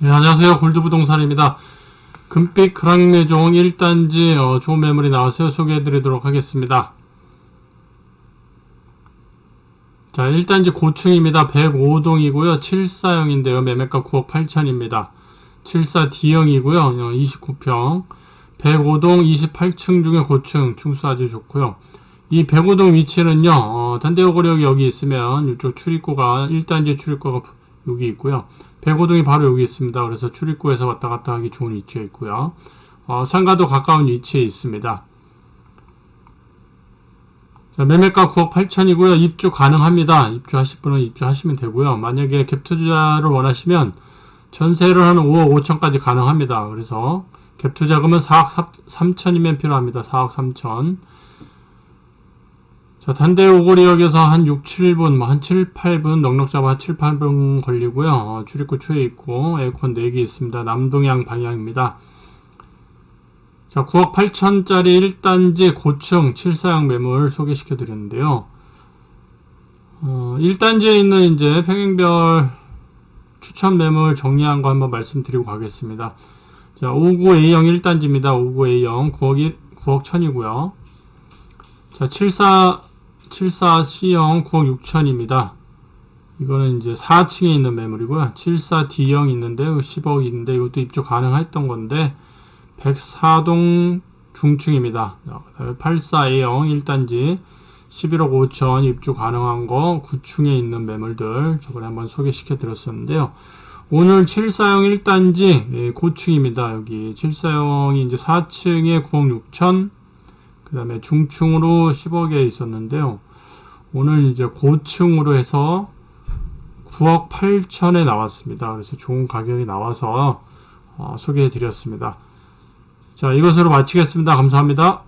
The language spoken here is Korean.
네, 안녕하세요. 골드부동산입니다. 금빛 크랑매종 1단지 어, 좋은 매물이 나와서 소개해드리도록 하겠습니다. 자, 1단지 고층입니다. 105동이고요. 74형인데요. 매매가 9억 8천입니다. 74D형이고요. 29평. 105동 28층 중에 고층, 충수 아주 좋고요. 이 105동 위치는요, 어, 단대호거력이 여기 있으면 이쪽 출입구가 1단지 출입구가 여기 있고요. 105동이 바로 여기 있습니다. 그래서 출입구에서 왔다 갔다 하기 좋은 위치에 있고요. 어, 상가도 가까운 위치에 있습니다. 자, 매매가 9억 8천이고요. 입주 가능합니다. 입주하실 분은 입주하시면 되고요. 만약에 갭 투자를 원하시면 전세를 하는 5억 5천까지 가능합니다. 그래서 갭 투자금은 4억 3천이면 필요합니다. 4억 3천. 자, 단대 오거리역에서 한 6, 7분, 뭐 한 7, 8분, 넉넉 잡아 한 7, 8분 걸리고요. 어, 출입구 초에 있고, 에어컨 4개 있습니다. 남동향 방향입니다. 자, 9억 8천짜리 1단지 고층 7사양 매물 소개시켜 드렸는데요. 어, 1단지에 있는 이제 평행별 추천 매물 정리한 거 한번 말씀드리고 가겠습니다. 자, 59A형 1단지입니다. 59A형 9억 1, 9억 1000이고요. 자, 74, 74C형 9억 6천입니다. 이거는 이제 4층에 있는 매물이고요. 74D형 있는데 10억 있는데 이것도 입주 가능했던 건데 104동 중층입니다. 84A형 1단지 11억 5천 입주 가능한 거 9층에 있는 매물들 저번에 한번 소개시켜 드렸었는데요. 오늘 74형 1단지 예, 고층입니다. 여기 74형이 이제 4층에 9억 6천 그 다음에 중층으로 10억에 있었는데요. 오늘 이제 고층으로 해서 9억 8천에 나왔습니다. 그래서 좋은 가격이 나와서 어, 소개해 드렸습니다. 자, 이것으로 마치겠습니다. 감사합니다.